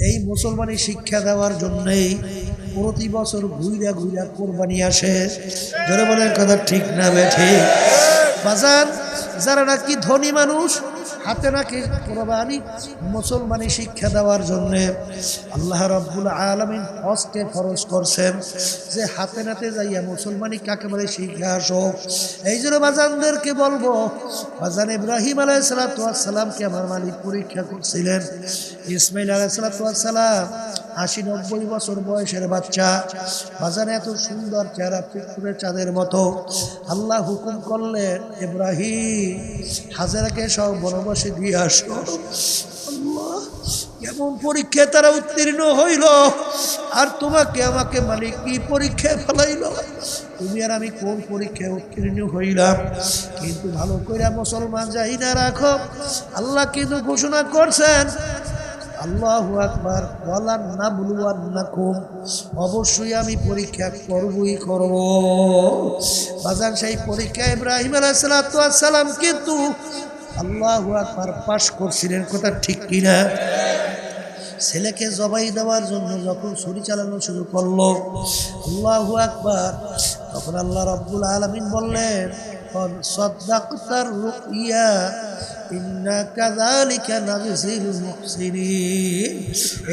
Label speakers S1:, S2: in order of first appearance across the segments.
S1: এই মুসলমানি শিক্ষা দেওয়ার জন্যই প্রতি বছর ঘুইরা ঘুইরা কোরবানি আসে। ধরে বলেন কথা ঠিক না বেঠে বাজার যারা নাকি ধনী মানুষ হাতে নাকি কোরবানি, মুসলমানি শিক্ষা দেওয়ার জন্যে আল্লাহ রব্বুল আলমিন হজকে ফরজ করছেন। যে হাতে নাতে যাইয়া মুসলমানি কাকে বলে শিখে আসো এই জন্য বাজানদেরকে বলব, বাজান ইব্রাহিম আলাই সালাতামকে আমার মালিক পরীক্ষা করছিলেন। ইসমাইল আলাই সালাতাম আশি নব্বই বছর বয়সের বাচ্চা। বাজানে এত সুন্দর চেহারা পুকুরের চাঁদের মতো। আল্লাহ হুকুম করলেন, ইব্রাহিম, হাজারাকে সব বনবাসে দিয়ে আসো আল্লাহ পরীক্ষায় তারা উত্তীর্ণ হইল। আর তোমাকে আমাকে মালিক কি পরীক্ষায় ফেলাইল? তুমি আর আমি কোন পরীক্ষায় উত্তীর্ণ হইলাম? কিন্তু ভালো করে মুসলমান না, রাখো। আল্লাহ কিন্তু ঘোষণা করছেন, আল্লাহ আকবার বলার না বলুয়ার না কম অবশ্যই আমি পরীক্ষা করবই করব। বাজান সেই পরীক্ষা ইব্রাহিম আলাইসালাম কিন্তু আল্লাহ আকবার পাশ করছিলেন, কথা ঠিক কিনা? ছেলেকে জবাই দেওয়ার জন্য যখন ছুরি চালানো শুরু করল, আল্লাহ আকবার, তখন আল্লাহ রব্বুল আলমিন বললেন সদ্দাক্তার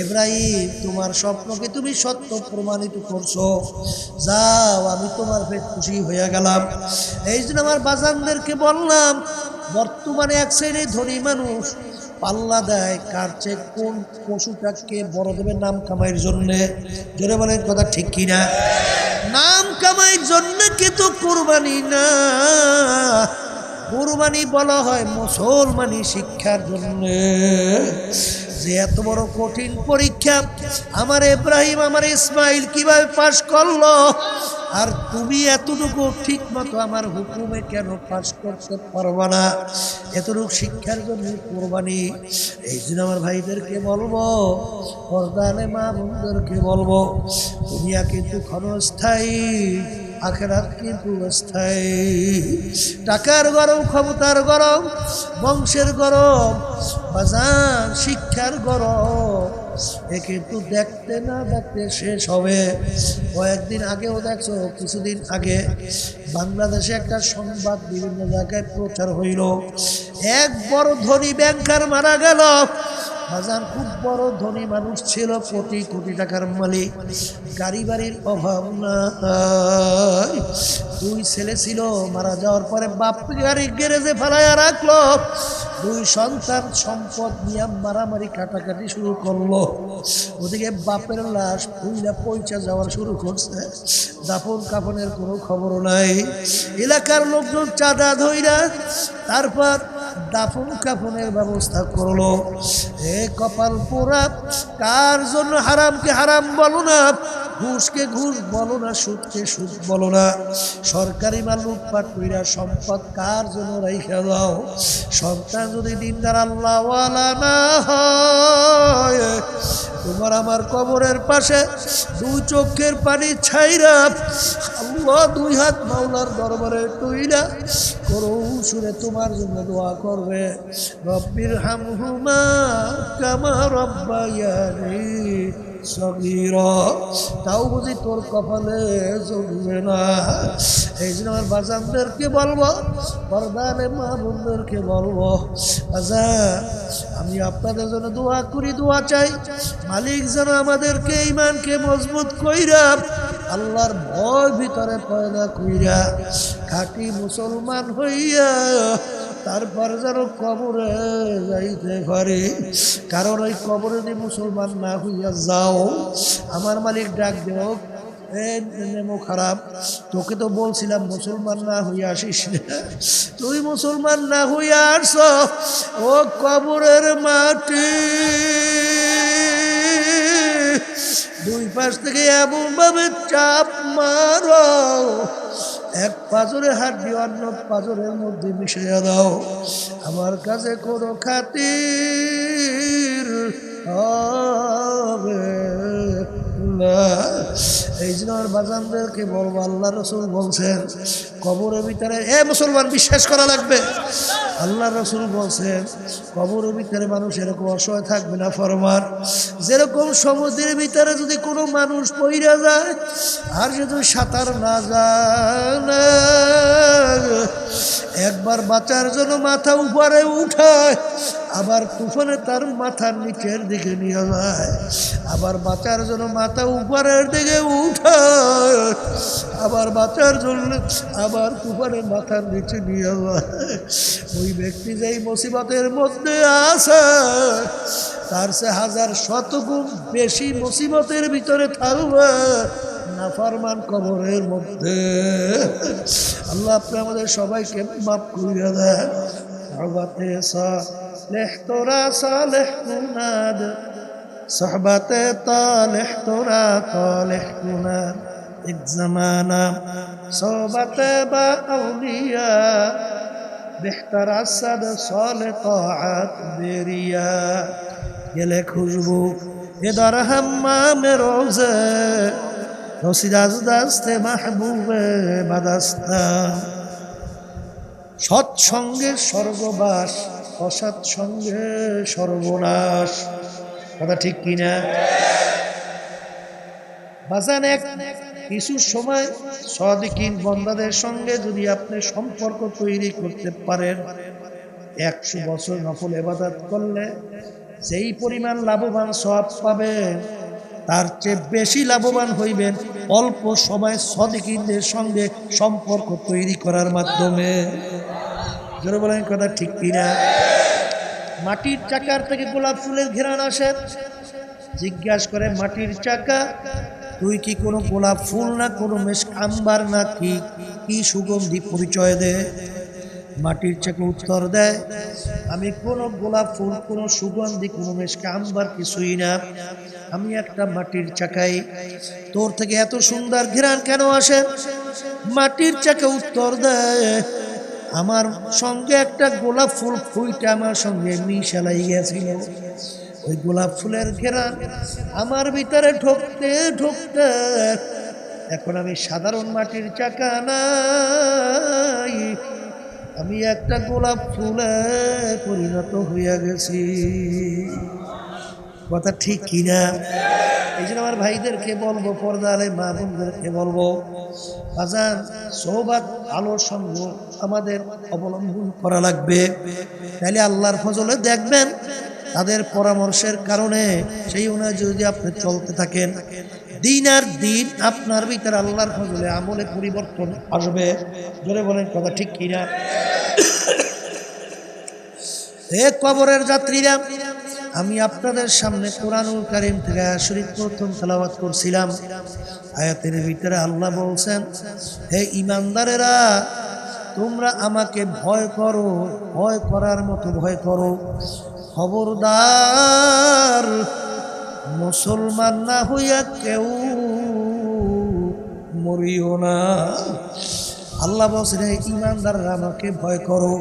S1: ইব্রাহিম, তোমার স্বপ্নকে তুমি সত্য প্রমাণিত করছ। যাও, আমি তোমার খুশি হয়ে গেলাম। এই জন্য আমার বাজানদেরকে বললাম বর্তমানে এক সাইডে ধনী মানুষ পাল্লা দেয়, কার চেয়ে কোন পশুটাকে বড় দেবে নাম কামাইয়ের জন্যে? জোরে বলেন কথা ঠিক কিনা নাম কামাইয়ের জন্য কিন্তু কোরবানি না। কোরবানি বলা হয় মুসলমানি শিক্ষার জন্য। যে এত বড় কঠিন পরীক্ষা আমার ইব্রাহিম, আমার ইসমাইল কীভাবে পাশ করল? আর তুমি এতটুকু ঠিক মতো আমার হুকুমে কেন পাশ করতে পারবা না? এতটুকু শিক্ষার জন্য কোরবানি। এই জন্য আমার ভাইদেরকে বলব পর্দানে মা বোনদেরকে বলব, দুনিয়া কিন্তু ক্ষণস্থায়ী। আখেরাত কিন্তু স্থায়ী টাকার গরম, ক্ষমতার গরম, বংশের গরম, বাজার, শিক্ষার গরম। এ কিন্তু দেখতে না দেখতে শেষ হবে। কয়েকদিন আগেও দেখছ, কিছুদিন আগে বাংলাদেশে একটা সংবাদ বিভিন্ন জায়গায় প্রচার হইল। এক বড় ধনী ব্যাংকার মারা গেল। বাজার খুব বড় ধনী মানুষ ছিল, কোটি কোটি টাকার মালিক। গাড়ি বাড়ির অভাব নাই। দুই ছেলে ছিল, মারা যাওয়ার পরে বাপ গাড়ি গ্যারেজে ফেলাইয়া রাখল। দুই সন্তান সম্পদ নিয়ে মারামারি কাটাকাটি শুরু করল। ওদিকে বাপের লাশ ফুইলা পয়সা যাওয়ার শুরু করছে। দাপন কাপনের কোনো খবরও নাই। এলাকার লোকজন চাঁদা ধইরা তারপর দাফন কাফনের ব্যবস্থা করল। এ কপাল পোড়া, কার জন্য হারামকে হারাম বলো না? ঘুষকে ঘুষ বলো না, সুদকে সুদ বলো না। সরকারি মাল লুটপাট কইরা সম্পদ কার জন্য রাইখা দাও? সন্তান যদি দিনদার আল্লাহওয়ালা না হয়, তোমার আমার কবরের পাশে দুই চোখের পানি ছাইরা আল্লাহ দুই হাত মাওলার দরবারে টুইলা করো সুরে তোমার জন্য দোয়া করবে। রব্বির হামহুমা কামা রব্বায়ানি সগির। তাও বুঝি তোর কপালে জমবে না। এই জন্য আমার বাজানদেরকে বলব, বরদানে মা বোনদেরকে বলব বাজান আমি আপনাদের জন্য দোয়া করি, দোয়া চাই। মালিক যেন আমাদেরকে, ইমানকে মজবুত কইরা আল্লাহর ভয় ভিতরে পয়দা কইরা খাঁটি মুসলমান হইয়া তারপর যেন কবরে যাইতে পারে। কারণ ওই কবরে যদি মুসলমান না হইয়া যাও, আমার মালিক ডাক দেও নেমো খারাপ, তোকে তো বলছিলাম মুসলমান না হইয়া আসিস তুই মুসলমান না হইয়া আসছ, ও কবরের মাটি। দুই পাশ থেকে এমন ভাবে চাপ মারো, এক পাজরে হাড্ডি অন্য পাজরের মধ্যে মিশিয়ে দাও। আমার কাছে কোনো খাতির এই জন্য আমার বাজানদেরকে বলব, আল্লাহ রসুল বলছেন, কবরের ভিতরে এ মুসলমান বিশ্বাস করা লাগবে। আল্লাহ রসুল বলছেন, কবরের ভিতরে মানুষ এরকম অসহায় থাকবে না ফরমার যেরকম সমুদ্রের ভিতরে যদি কোনো মানুষ পইরা যায়, আর যদি সাঁতার না জানে একবার বাঁচার জন্য মাথা উপরে উঠায়, আবার তুফানে তার মাথার নিচের দিকে নিয়ে যায়, আবার বাঁচার জন্য মাথা উপরের দিকে উঠায়, আবার বাঁচার জন্য আবার তুফানে মাথার নিচে নিয়ে যায়। ওই ব্যক্তি যেই মুসিবতের মধ্যে আছে, তার সে হাজার শতগুণ বেশি মুসিবতের ভিতরে থাকবে। নাফারমান কবরের মধ্যে। আল্লাহ আপনি আমাদের সবাইকে মাফ করিয়া দেন। সাহবাতে সালেহ তোরা, সালেহ মুনাদ। তোরা বা গেলে খুশবু এদার হাম্মামে রোজে। রসিদ আস্তে আস্তে মাহবুবে বাদাস্তা সৎসঙ্গে স্বর্গবাস, অসৎসঙ্গে সর্বনাশ। কথা ঠিক কিনা বাজান এক কিছু সময় সদিকিন বন্দাদের সঙ্গে যদি আপনি সম্পর্ক তৈরি করতে পারেন, একশো বছর নকল এবাদাত করলে যেই পরিমাণ লাভবান সব পাবেন তার চেয়ে বেশি লাভবান হইবেন অল্প সময় সদিকিনদের সঙ্গে সম্পর্ক তৈরি করার মাধ্যমে। জোরে বলেন কথা ঠিক কিনা? মাটির চাকার থেকে গোলাপ ফুলের ঘেরান আসে। জিজ্ঞাসা করে, মাটির চাকা? তুই কি কোনো গোলাপ ফুল না, কোনো মেশ আম্বার না? কি কি সুগন্ধি পরিচয় দে? মাটির চাকে উত্তর দেয়, আমি কোনো গোলাপ ফুল, কোনো সুগন্ধি, কোনো মেশকা আম্বার কিছুই না। আমি একটা মাটির চাকাই। তোর থেকে এত সুন্দর ঘেরান কেন আসে? মাটির চাকে উত্তর দেয়, আমার সঙ্গে একটা গোলাপ ফুল ফুইটা আমার সঙ্গে মিশালাই গেছিল। ওই গোলাপ ফুলের ঘেরান আমার ভিতরে ঢুকতে ঢুকতে এখন আমি সাধারণ মাটির চাকা নাই। আমি একটা গোলাপ ফুলে পরিণত হইয়া গেছি। কথা ঠিক কিনা? এই জন্য আমার ভাইদেরকে বলব, পর্দারে মা বোনদেরকে বলব, বাজান সৌবাদ আলোর সঙ্গ আমাদের অবলম্বন করা লাগবে। তাহলে আল্লাহর ফজলে দেখবেন, তাদের পরামর্শের কারণে সেই অনুযায়ী যদি আপনি চলতে থাকেন দিন আর দিন আপনার ভিতরে আল্লাহর ফজলে আমলে পরিবর্তন আসবে। জোরে বলেন কথা ঠিক কিনা? এ কবরের যাত্রীরা, আমি আপনাদের সামনে কোরআনুল কারিম থেকে শরীফ প্রথম তেলাওয়াত করছিলাম। আয়াতের ভিতরে আল্লাহ বলছেন, হে ইমানদারেরা তোমরা আমাকে ভয় করো, ভয় করার মতো ভয় করো। খবরদার মুসলমান না হইয়া কেউ মরিও না। আল্লাহ হে ইমানদাররা, আমাকে ভয় করো,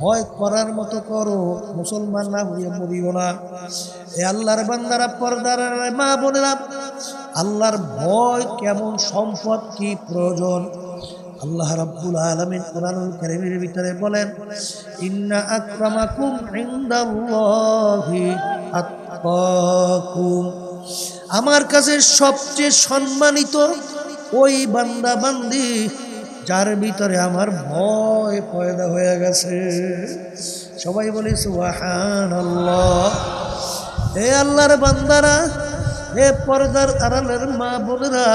S1: ভয় করার মতো করো, মুসলমান না হইয়া মরিও না। এ আল্লাহর বান্দারা, পর্দার মা বোনেরা, আল্লাহর ভয় কেমন সম্পদ কি প্রয়োজন? আল্লাহ রাব্বুল আলামিন কোরআনুল কারীমের ভিতরে বলেন, ইন্না আকরামাকুম ইনদাল্লাহি আত্তাকুম। আমার কাছে সবচেয়ে সম্মানিত ওই বান্দা বান্দি, যার ভিতরে আমার ভয় পয়দা হয়ে গেছে। সবাই বলি সুবাহান আল্লাহ হে আল্লাহর বান্দারা, হে পর্দার আড়ালের মা বোনেরা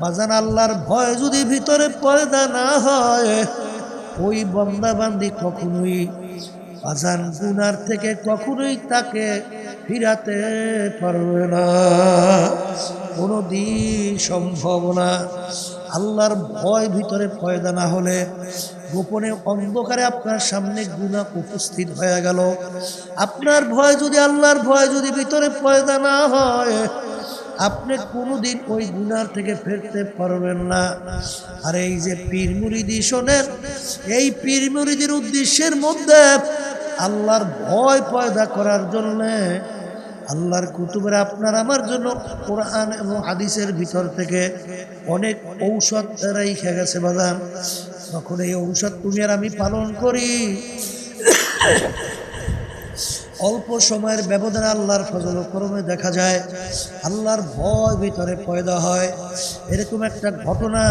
S1: বাজান আল্লাহর ভয় যদি ভিতরে পয়দা না হয়, ওই বন্দা বান্দি কখনোই বাজান গুনার থেকে কখনোই তাকে ফিরাতে পারবে না। কোনো দিন সম্ভব না। আল্লাহর ভয় ভিতরে পয়দা না হলে গোপনে অন্ধকারে আপনার সামনে গুণা উপস্থিত হয়ে গেল। আপনার ভয় যদি, আল্লাহর ভয় যদি ভিতরে পয়দা না হয় আপনি কোনোদিন ওই গুনার থেকে ফিরতে পারবেন না। আর এই যে পীর মুরিদি শোনেন, এই পীর মুরিদির উদ্দেশ্যের মধ্যে আল্লাহর ভয় পয়দা করার জন্যে আল্লাহর কুতুবের আপনার আমার জন্য কোরআন এবং হাদিসের ভিতর থেকে অনেক ঔষধ রেখে গেছে বাদাম। তখন এই ঔষধ তুমি আর আমি পালন করি। অল্প সময়ের ব্যবধানে আল্লাহর ফজল ক্রমে দেখা যায়। আল্লাহর ভয় ভিতরে পয়দা হয়। এরকম একটা ঘটনা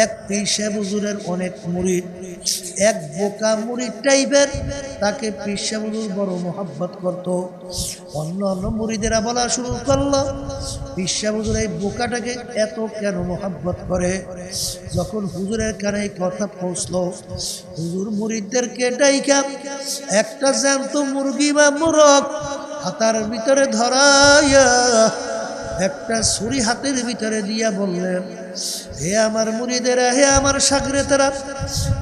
S1: এক পিসে বুজুরের অনেক মুড়িদ এক বোকা মুড়িদ টাইপের, তাকে পিসে বুজুর বড় মোহাব্বত করত। অন্য অন্য মুড়িদেরা বলা শুরু করল পিসা বুজুর এই বোকাটাকে এত কেন মোহাব্বত করে? যখন হুজুরের কানে এই কথা পৌঁছলো, হুজুর মুড়িদদেরকে ডাইকা, একটা জ্যান্ত মুরগি বা মুরগ হাতার ভিতরে ধরাইয়া, একটা ছুরি হাতের ভিতরে দিয়া বললেন হে আমার মুড়িদেরা, হে আমার সাগরে তারা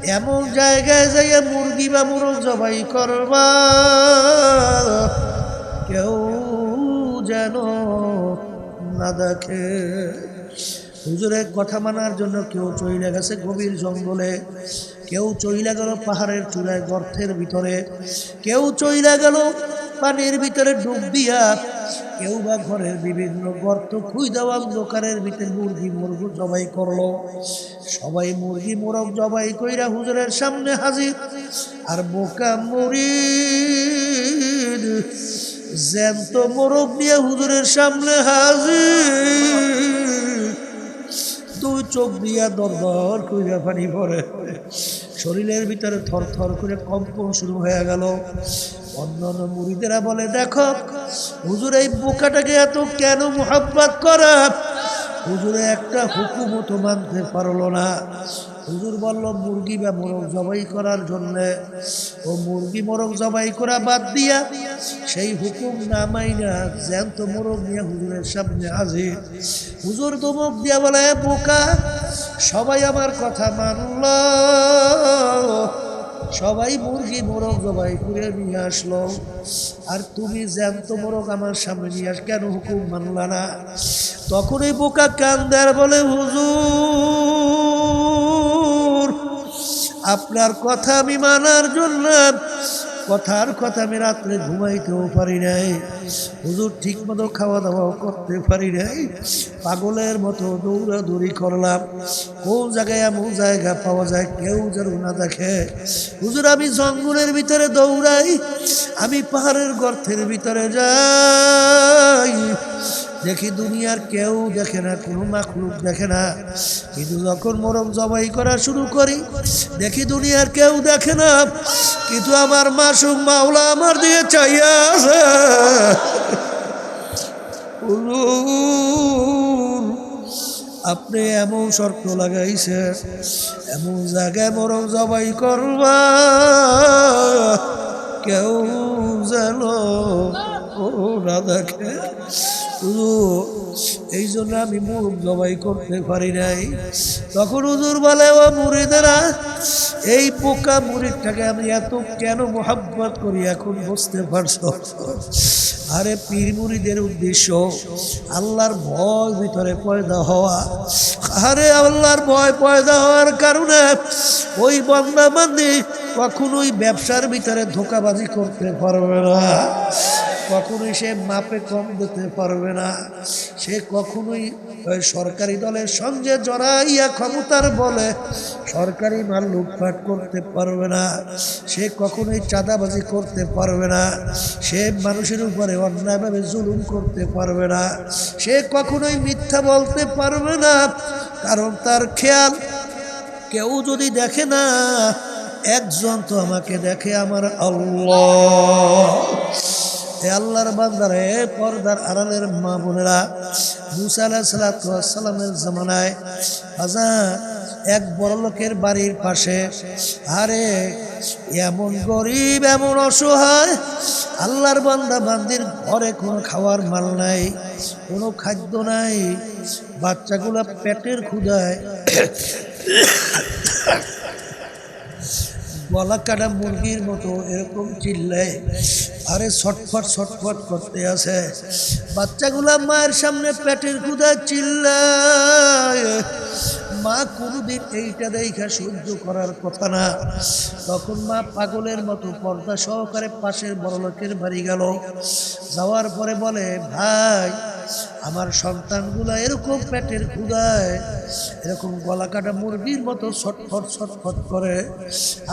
S1: এমন জায়গায় যাইয়া মুরগি বা মুরগ জবাই করবা। কেউ যেন না দেখে। হুজুরের কথা মানার জন্য কেউ চইলে গেছে গভীর জঙ্গলে। কেউ চইলা গেল পাহাড়ের চূড়ায় গর্তের ভিতরে। কেউ চইলা গেল পানির ভিতরে ডুব দিয়া কেউ বা ঘরের বিভিন্ন গর্ত খুই দেওয়া দোকানের ভিতরে মুরগি মুরগু জবাই করল। সবাই মুরগি মোরগ জবাই কইরা হুজুরের সামনে হাজির। আর বোকা মুড়িদ জ্যান্ত মোরগ নিয়ে হুজুরের সামনে হাজির। দুই চোখ দিয়া দর দর কইরা পানি পরে শরীরের ভিতরে থর থর করে কম্পন শুরু হয়ে গেল। অন্য অন্য মুড়িদেরা বলে, দেখো, হুজুর, এই বোকাটাকে এত কেন মোহাব্বত করা? হুজুরে, একটা হুকুমতো মানতে পারল না। হুজুর বলল, মুরগি বা মোরগ জবাই করার জন্যে। ও মুরগি মোরগ জবাই করা বাদ দিয়া সেই হুকুম না মাইনা জ্যান্ত মোরগ নিয়ে হুজুরের সামনে হাজির। হুজুর দমক দিয়া বলে, "এ বোকা, সবাই আমার কথা মানল। সবাই মুরগি, মোরগ জবাই করে নিয়ে আসলো। আর তুমি জ্যান্ত মোরগ আমার সামনে নিয়ে আস, কেন হুকুম মানলা না? তখন বোকা কান্দার বলে, হুজুর, আপনার কথা আমি মানার জন্য কথার কথা আমি রাত্রে ঘুমাইতেও পারি নাই। হুজুর ঠিক মতো খাওয়া দাওয়াও করতে পারি নাই। পাগলের মতো দৌড়াদৌড়ি করলাম। কোন জায়গায় এমন জায়গা পাওয়া যায় কেউ যেন না দেখে। হুজুর, আমি জঙ্গলের ভিতরে দৌড়াই, আমি পাহাড়ের গর্তের ভিতরে যাই। দেখি দুনিয়ার কেউ দেখে না, কোনো মাখলুক দেখে না। কিন্তু যখন মরম জবাই করা শুরু করি, দেখি দুনিয়ার কেউ দেখে না, কিন্তু আমার মাসুক মাওলা আমার দিয়ে চাইয়া আছে। আপনি এমন শর্ত লাগাইছে এমন জায়গায় মরম জবাই করবা, কেউ যেন ও দেখে। এই জন্য আমি মুখ জবাই করতে পারি নাই। তখন হুজুর বলে, ও মুড়িদেরা এই পোকা মুড়িদটাকে আমি এত কেন মোহাব্বত করি? এখন বুঝতে পারছ? আরে পীর মুড়িদের উদ্দেশ্য, আল্লাহর ভয় ভিতরে পয়দা হওয়া। আরে আল্লাহর ভয় পয়দা হওয়ার কারণে ওই বন্দা বান্দি কখনোই ব্যবসার ভিতরে ধোকাবাজি করতে পারবে না। কখনোই সে মাপে কম দিতে পারবে না। সে কখনোই সরকারি দলের সঙ্গে জড়াইয়া ক্ষমতার বলে সরকারি মাল লুটপাট করতে পারবে না। সে কখনোই চাঁদাবাজি করতে পারবে না। সে মানুষের উপরে অন্যায়ভাবে জুলুম করতে পারবে না। সে কখনোই মিথ্যা বলতে পারবে না। কারণ তার খেয়াল কেউ যদি দেখে না, একজন তো আমাকে দেখে, আমার আল্লাহ। এ আল্লাহর বান্দার এ পর্দার আড়ালের মা বোনেরা, মুসা আলাহ জামানায় হাজার এক বড় লোকের বাড়ির পাশে, আরে, এমন গরিব, এমন অসহায়, আল্লাহর বান্দা বান্দির ঘরে কোনো খাওয়ার মাল নাই, কোনো খাদ্য নাই, বাচ্চাগুলো পেটের ক্ষুদায় গলা কাটা মুরগির মতো এরকম চিল্লে। আরে ছটফট ছটফট করতে আছে বাচ্চাগুলা মায়ের সামনে পেটের ক্ষুদা চিল্লায়। মা কোনোদিন এইটা দেখা সহ্য করার কথা না। তখন মা পাগলের মতো পর্দা সহকারে পাশের বড় লোকের বাড়ি গেল। যাওয়ার পরে বলে, ভাই আমার সন্তানগুলো এরকম পেটের ক্ষুদায় এরকম গলা কাটা মুরগির মতো ছটফট ছটফট করে।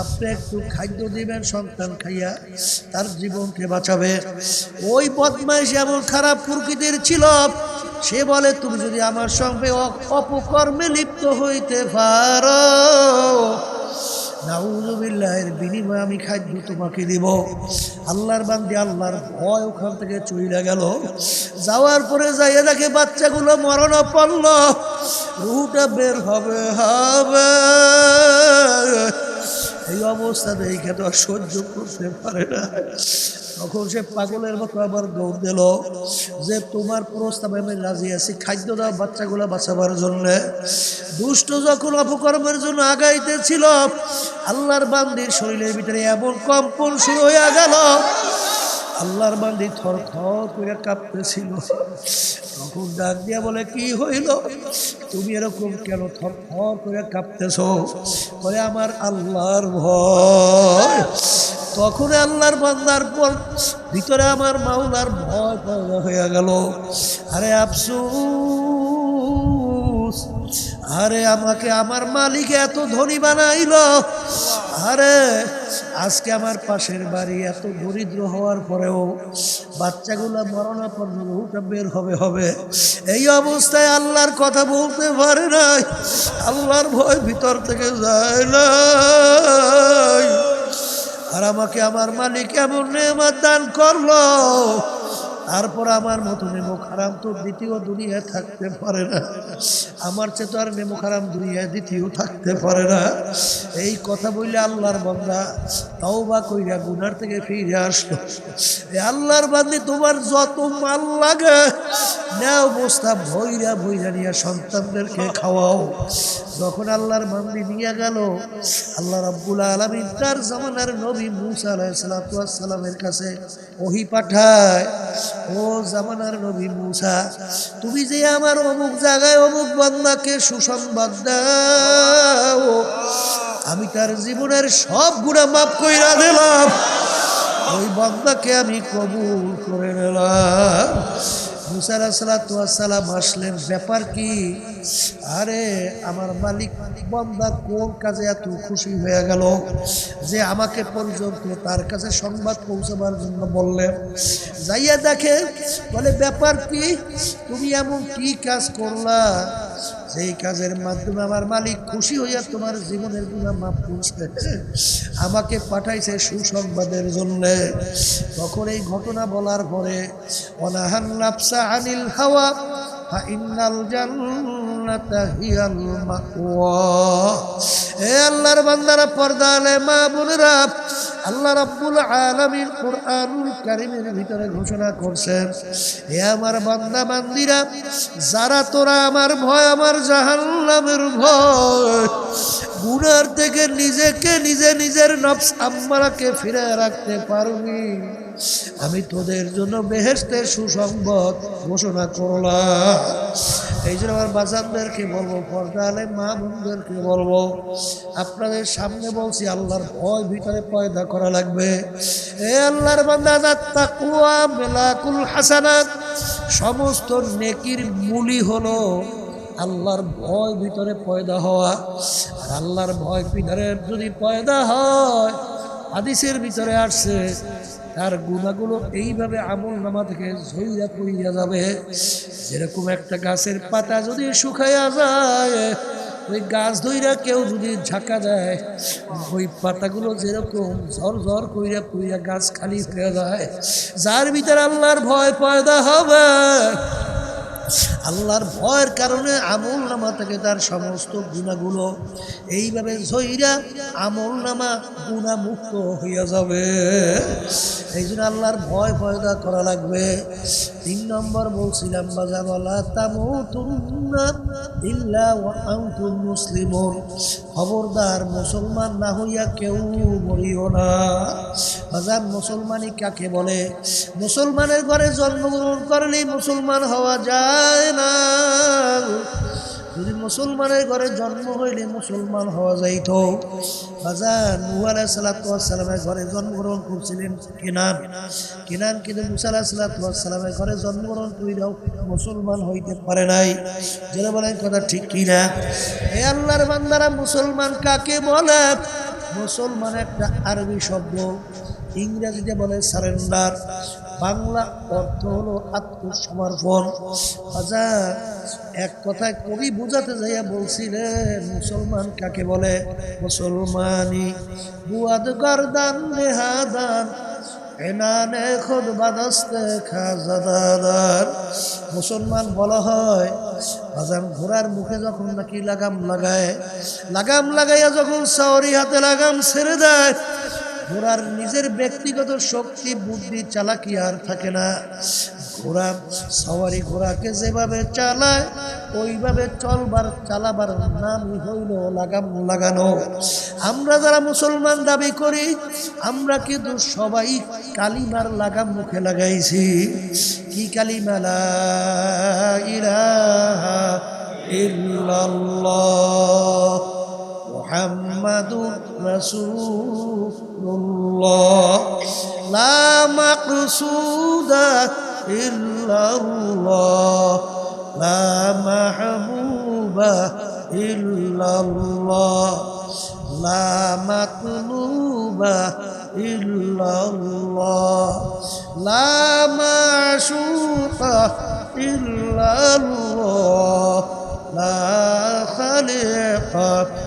S1: আপনি একটু খাদ্য দিবেন সন্তান খাইয়া, তার জীবনকে বাঁচাবে। ওই বদমাইশ এমন খারাপ প্রকৃতির ছিল সে বলে, তুমি যদি আমার সঙ্গে অপকর্মে লিপ্ত হইতে পারো নাউজুবিল্লাহের বিনিময়ে আমি খাদ্য তোমাকে দিব। আল্লাহর বান্দি আল্লাহর ভয় ওখান থেকে চইলা গেল। যাওয়ার পরে যাইয়ে দেখে বাচ্চাগুলো মরণ পড়ল রুটা বের হবে হবে। এই অবস্থা দেখে তো সহ্য করতে পারে না। তখন সে পাগলের মতো আবার দৌড় দিল যে তোমার প্রস্তাবে আমি রাজি আছি, খাদ্য দাও বাচ্চাগুলো বাঁচাবার জন্য। দুষ্ট যখন অপকর্মের জন্য আগাইতেছিল, আল্লাহর বান্দির শরীরের ভিতরে এমন কম্পন শুরু হয়ে গেল। আল্লাহর বান্দি থর থর করে কাঁপতেছিল। তখন ডাক দিয়া বলে, কি হইল? তুমি এরকম কেন থর থর করে কাঁপতেছ? বলে, আমার আল্লাহর ভয়। তখন আল্লাহর বান্দার পর ভিতরে আমার মাওলার ভয় পয়দা হয়ে গেল। আরে আফসুস, আরে আমাকে আমার মালিক এত ধনী বানাইল। আরে আজকে আমার পাশের বাড়ি এত দরিদ্র হওয়ার পরেও বাচ্চাগুলো মরণাপন্ন রুটা বের হবে হবে। এই অবস্থায় আল্লাহর কথা বলতে পারে নাই। আল্লাহর ভয় ভিতর থেকে যায় না আর আমাকে আমার মালিক এমন নেমাত দান করল তারপর আমার মতো নেমো খারাম তো দ্বিতীয় দুনিয়ায় থাকতে পারে না। আমার চেয়ে তো আর নেমো খারাম দুনিয়ায় দ্বিতীয় থাকতে পারে না। এই কথা বললে আল্লাহর বান্দা তাও বা কইরা গুনার থেকে ফিরে আসলো। আল্লাহর বান্দি তোমার যত মাল লাগে নেও বস্তা ভৈরা ভৈরা নিয়ে সন্তানদেরকে খাওয়াও। যখন আল্লাহর বান্দি নিয়ে গেল, আল্লাহ রাব্বুল আলমিন তার জামানার নবী মুসা আলাইসালামের কাছে ওহি পাঠায় ও জামানার নবী মুসা, তুমি যে আমার অমুক জায়গায় অমুক বান্দাকে সুসংবাদ দাও, আমি তার জীবনের সব গুণা মাফ কইরা দিলাম। ওই বান্দাকে আমি কবুল করে নিলাম। মুসার আসালাম আসলেন, ব্যাপার কি? আরে, আমার মালিক বন্দা কোন কাজে এত খুশি হয়ে গেল যে আমাকে পর্যন্ত তার কাছে সংবাদ পৌঁছাবার জন্য বললেন যাইয়া দেখে, বলে, ব্যাপার কি? তুমি এমন কি কাজ করলা? সেই কাজের মাধ্যমে আমার মালিক খুশি হইয়া তোমার জীবনের গুণা মাফ করছে, আমাকে পাঠাইছে সুসংবাদের জন্য। তখন এই ঘটনা বলার পরে অনাহান নাফসা আনিল হাওয়া মাওয়া। এ আল্লাহর বান্দারা, পর্দা আলে মা বোনেরা আল্লাহ রাব্বুল আলামিন কোরআনুল কারীমের ভিতরে ঘোষণা করছেন, হে আমার বান্দা বান্দিরা যারা তোরা আমার ভয়, আমার জাহান্নামের ভয়, গুনার থেকে নিজেকে নিজে নিজের নফস আম্মারাকে ফিরে রাখতে পারবি আমি তোদের জন্য বেহেস্তের সুসংবাদ ঘোষণা করলাম। এই জন্য আমার বাজানদেরকে বলব, পর্দা আলে মা বোনদেরকে বলব, আপনাদের সামনে বলছি, আল্লাহর ভয় ভিতরে পয়দা করা লাগবে। এ আল্লাহর তাকুয়া মেলাকুল হাসানাত, সমস্ত নেকির মূলই হলো আল্লাহর ভয় ভিতরে পয়দা হওয়া। আর আল্লাহর ভয় ভিতরে যদি পয়দা হয়, হাদিসের ভিতরে আসছে তার গুণাগুলো এইভাবে আমল নামা থেকে ঝইয়া পড়িয়া যাবে। যেরকম একটা গাছের পাতা যদি শুকাইয়া যায়, ওই গাছ ধইরা কেউ যদি ঝাঁকা যায় ওই পাতাগুলো যেরকম ঝর ঝর কইরা কইরা গাছ খালি হয়ে যায়, যার ভিতরে আল্লাহর ভয় পয়দা হবে আল্লাহর ভয়ের কারণে আমল নামা থেকে তার সমস্ত গুণাগুলো এইভাবে ঝইরা আমল নামা গুণামুক্ত হইয়া যাবে। এই জন্য আল্লাহর ভয় পয়দা করা লাগবে। তিন নম্বর বলছিলাম বাজাবলা তামুতুন্না ইল্লা ওয়া আনতুম খবরদার মুসলমান না হইয়া কেউ মরিও না। বাজার মুসলমানই কাকে বলে? মুসলমানের ঘরে জন্মগ্রহণ করলেই মুসলমান হওয়া যায় না। যদি মুসলমানের ঘরে জন্ম হইলে মুসলমান হওয়া যাইত। বাজার নুহ আলাহিসাল্লামের ঘরে জন্মগ্রহণ করছিলেন কিনান কিনান কিন্তু মুসা আলাহিসাল্লামের ঘরে জন্মগ্রহণ করিলেও মুসলমান হইতে পারে নাই। যেটা বলেন কথা ঠিক কিনা? এই আল্লাহর বান্দারা মুসলমান কাকে বলে? মুসলমান একটা আরবি শব্দ। ইংরেজিতে বলে সারেন্ডার বাংলা অর্থ হলো আত্মসমর্পণ। বাজার এক কথায় কবি বুঝাতে যাইয়া বলছিলেন, মুসলমান কাকে বলে? মুসলমানি বুয়াদ নেহাদান এনানে খোদ বাদাস্তে খাজাদার মুসলমান বলা হয় বাজান ঘোড়ার মুখে যখন নাকি লাগাম লাগায়, লাগাম লাগাইয়া যখন সাওরি হাতে লাগাম ছেড়ে দেয় ঘোড়ার নিজের ব্যক্তিগত শক্তি, বুদ্ধি, চালাকি আর থাকে না। ঘোড়া সবারই ঘোড়াকে যেভাবে চালায়, ওইভাবে চলবার, চালাবার নামই হইল লাগাম লাগানো। আমরা যারা মুসলমান দাবি করি, আমরা কিন্তু সবাই কালিমার লাগাম মুখে লাগাইছি। কি কালিমা? লা ইলাহা ইল্লাল্লাহ। محمد رسول الله. لا مقصود إلا الله. لا محبوب إلا الله. لا مطلوب إلا الله. لا معشوق إلا الله. لا خليقه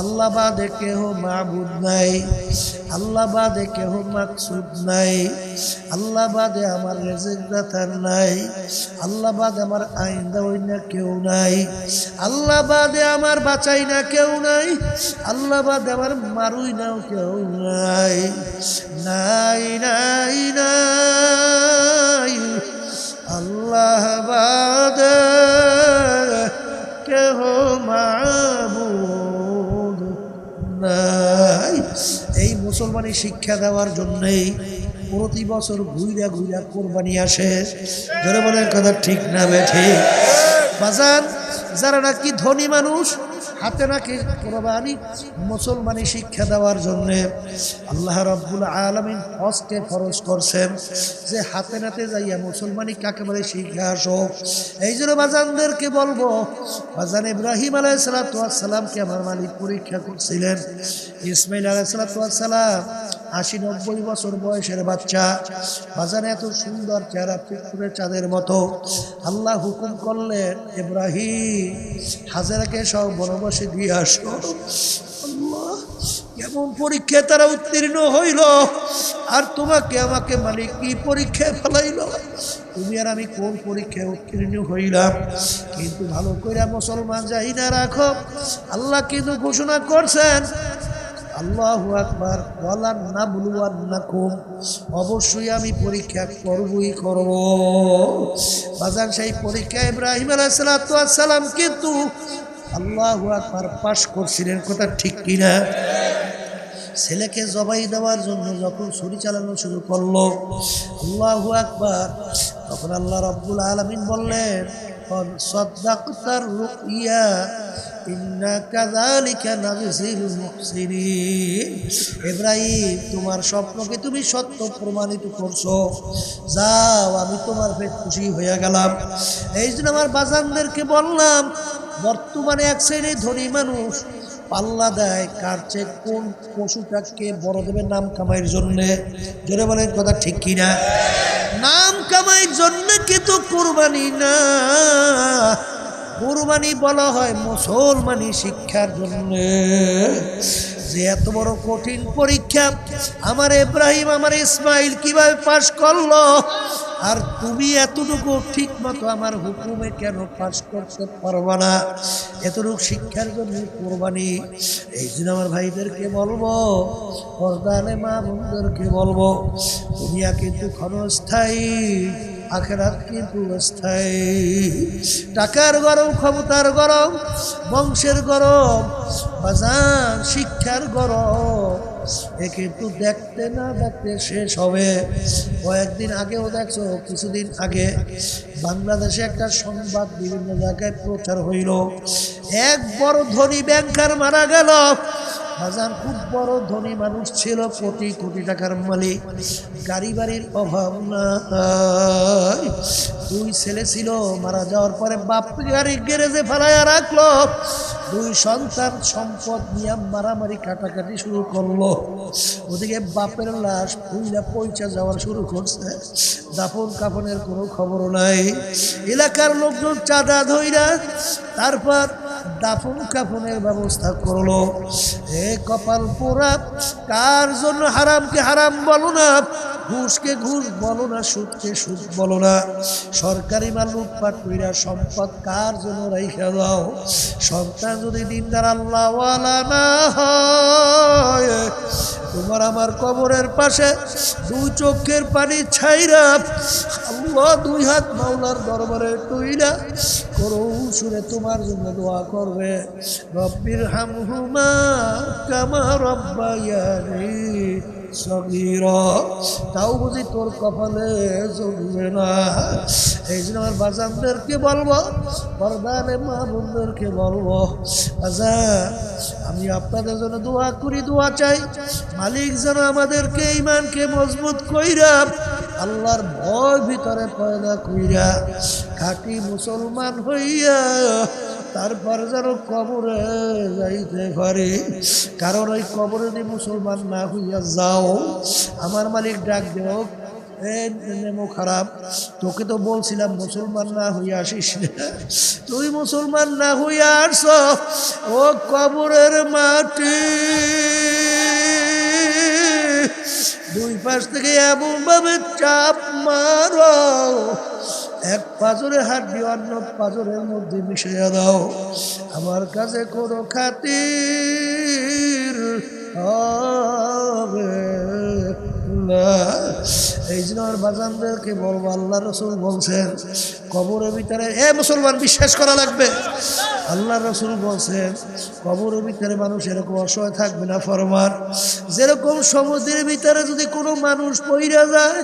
S1: আল্লাহ বাদে কেহ মাবুদ নাই, আল্লাহ বাদে কেহ মাকসুদ নাই, আল্লাহ বাদে আমার রেজেক দাতার নাই, আল্লাহ বাদে আমার আইন দেওয়াই না কেউ নাই, আল্লাহ বাদে আমার বাঁচাই না কেউ নাই, আল্লাহ বাদে আমার মারুই নাও কেউ নাই নাই নাই নাই, আল্লাহ মুসলমানি শিক্ষা দেওয়ার জন্যেই প্রতি বছর ঘুইরা ঘুইরা কোরবানি আসে। ধরে বলার কথা ঠিক না, বেঠে। বাজার যারা নাকি ধনী মানুষ হাতে নাকি কোরবানি, মুসলমানি শিক্ষা দেওয়ার জন্যে আল্লাহ রব্বুল আলমিন হজকে ফরজ করছেন যে হাতে নাতে যাইয়া মুসলমানি কাকে বলে শিক্ষা আসো। এই জন্য বাজানদেরকে বলব, বাজান ইব্রাহিম আলাই সালাতামকে আমার মালিক পরীক্ষা করছিলেন। ইসমাইল আলাই সালাতাম আশি নব্বই বছর বয়সের বাচ্চা। বাজারে এত সুন্দর চেহারা পুকুরের চাঁদের মতো। আল্লাহ হুকুম করলেন ইব্রাহিম, হাজারাকে সব বনবাসে দিয়ে আসো। আল্লাহ পরীক্ষায় তারা উত্তীর্ণ হইল। আর তোমাকে আমাকে মালিক কি পরীক্ষায় ফেলাইল? তুমি আর আমি কোন পরীক্ষায় উত্তীর্ণ হইলাম? কিন্তু ভালো করে মুসলমান যাই না রাখো। আল্লাহ কিন্তু ঘোষণা করছেন আল্লাহ আকবার বলার না বলুয়ার না কম অবশ্যই আমি পরীক্ষা করবই করব। বাজান সেই পরীক্ষা ইব্রাহিম আলাইসালাম কিন্তু আল্লাহ আকবার পাশ করছিলেন, কথা ঠিক কিনা? ছেলেকে জবাই দেওয়ার জন্য যখন ছুরি চালানো শুরু করল, আল্লাহ আকবার, তখন আল্লাহ রব্বুল আলমিন বললেন সদ্দাক্তার রুইয়া তোমার স্বপ্নকে তুমি সত্য প্রমাণিত করছ। যাও, আমি তোমার পেট খুশি হয়ে গেলাম। এই জন্য আমার বাজানদেরকে বললাম, বর্তমানে এক সাইডে ধনী মানুষ পাল্লা দেয়, কার চেয়ে কোন পশুটাকে বড় দেবে নাম কামাইয়ের জন্যে। জোরে বলেন কথা ঠিক কিনা? নাম কামাইয়ের জন্য কিন্তু কোরবানি না। কোরবানি বলা হয় মুসলমানি শিক্ষার জন্য। যে এত বড় কঠিন পরীক্ষা আমার ইব্রাহিম, আমার ইসমাইল কীভাবে পাশ করল? আর তুমি এতটুকু ঠিক মতো আমার হুকুমে কেন পাশ করতে পারবা না? এতটুকু শিক্ষার জন্য কোরবানি। এই জন্য আমার ভাইদেরকে বলব পর্দালে মা বোনদেরকে বলব, দুনিয়া কিন্তু ক্ষণস্থায়ী। আখেরাত কিন্তু স্থায়ী টাকার গরম, ক্ষমতার গরম, বংশের গরম, বাজার, শিক্ষার গরম। এ কিন্তু দেখতে না দেখতে শেষ হবে। কয়েকদিন আগেও দেখছ, কিছুদিন আগে বাংলাদেশে একটা সংবাদ বিভিন্ন জায়গায় প্রচার হইল। এক বড় ধনী ব্যাংকার মারা গেল। বাজার খুব বড় ধনী মানুষ ছিল, কোটি কোটি টাকার মালিক। গাড়ি বাড়ির অভাব নাই। দুই ছেলে ছিল, মারা যাওয়ার পরে বাপ গাড়ি গ্যারেজে ফেলাইয়া রাখল। দুই সন্তান সম্পদ নিয়ে মারামারি কাটাকাটি শুরু করল। ওদিকে বাপের লাশ ফুইলা পয়সা যাওয়ার শুরু করছে। দাফন কাফনের কোনো খবরও নাই। এলাকার লোকজন চাঁদা ধইরা তারপর দাফন কাফনের ব্যবস্থা করল। এ কপাল পোড়া, কার জন্য হারামকে হারাম বলো না? ঘুষকে ঘুষ বলো না, সুদকে সুদ বলো না। সরকারি মাল লুটপাট কইরা সম্পদ কার জন্য রাইখা দাও? সন্তান যদি দিনদার আল্লাহওয়ালা না হয়, তোমার আমার কবরের পাশে দুই চোখের পানি ছাইরা দুই হাত মাওলার দরবারে টুইলা করো সুরে তোমার জন্য দোয়া করবে। রব্বির হামহুমা কামা রব্বায়ানি সগির। তাও বুঝি তোর কপালে জমবে না। এই জন্য আমার বাজানদেরকে বলব, বরদানে মা বোনদেরকে বলব বাজান আমি আপনাদের জন্য দোয়া করি, দোয়া চাই। মালিক যেন আমাদেরকে, ইমানকে মজবুত কইরা আল্লাহর ভয় ভিতরে পয়দা কইরা খাঁটি মুসলমান হইয়া তারপর যেন কবরে যাইতে পারে। কারণ ওই কবরে যদি মুসলমান না হইয়া যাও, আমার মালিক ডাক দেও নেমো খারাপ, তোকে তো বলছিলাম মুসলমান না হইয়া আসিস তুই মুসলমান না হইয়া আসছ, ও কবরের মাটি। দুই পাশ থেকে এমন ভাবে চাপ মারো, এক পাজরে হাড্ডি অন্য পাজরের মধ্যে মিশিয়ে দাও। আমার কাছে কোনো খাতির এই জন্য আমার বাজানদেরকে বলব, আল্লাহ রসুল বলছেন, কবরের ভিতরে এ মুসলমান বিশ্বাস করা লাগবে। আল্লাহ রসুল বলছেন, কবরের ভিতরে মানুষ এরকম অসহায় থাকবে না ফরমার যেরকম সমুদ্রের ভিতরে যদি কোনো মানুষ পইরা যায়,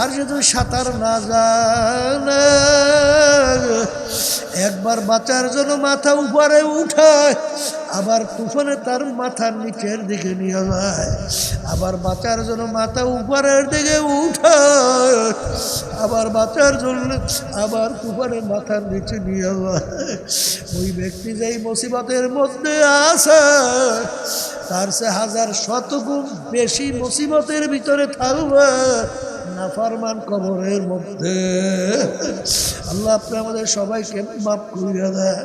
S1: আর যদি সাঁতার না জানে একবার বাঁচার জন্য মাথা উপরে উঠায়, আবার তুফানে তার মাথার নিচের দিকে নিয়ে যায়, আবার বাঁচার জন্য মাথা উপরের দিকে উঠায়, আবার বাঁচার জন্য আবার তুফানে মাথার নিচে নিয়ে যায়। ওই ব্যক্তি যেই মুসিবতের মধ্যে আছে, তার সে হাজার শতগুণ বেশি মুসিবতের ভিতরে থাকবে। নাফারমান কবরের মধ্যে। আল্লাহ আপনি আমাদের সবাইকে মাফ করিয়া দেয়